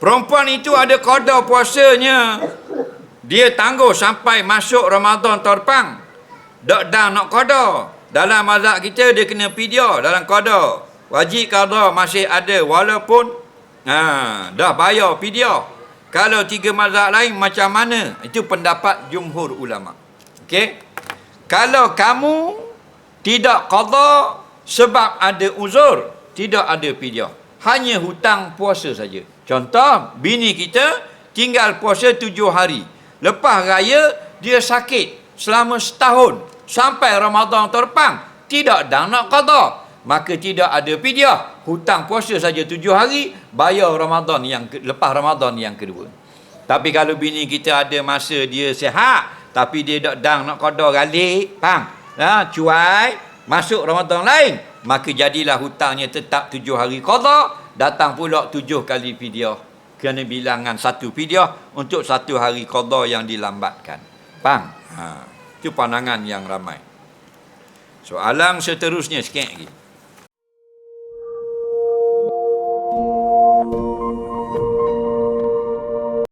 Perempuan itu ada qada puasanya. Dia tangguh sampai masuk Ramadan terpang. Dak dah nak qada. Dalam mazhab kita dia kena pidia dalam qada. Wajib qada masih ada walaupun ha, dah bayar pidia. Kalau tiga mazhab lain macam mana? Itu pendapat jumhur ulama. Okey? Kalau kamu tidak qada sebab ada uzur, tidak ada pidia. Hanya hutang puasa saja. Contoh, bini kita tinggal puasa tujuh hari. Lepas raya, dia sakit selama setahun. Sampai Ramadan terpang. Tidak dah nak qada. Maka tidak ada pidia. Hutang puasa saja tujuh hari, bayar Ramadan yang lepas Ramadan yang kedua. Tapi kalau bini kita ada masa dia sihat, tapi dia tak dang nak qada galik, faham? Ha, cuai, masuk Ramadan lain, maka jadilah hutangnya tetap tujuh hari qada, datang pula tujuh kali pidia. Kena bilangan satu pidia untuk satu hari qada yang dilambatkan. Faham? Ha, itu pandangan yang ramai. Soalan seterusnya sikit lagi.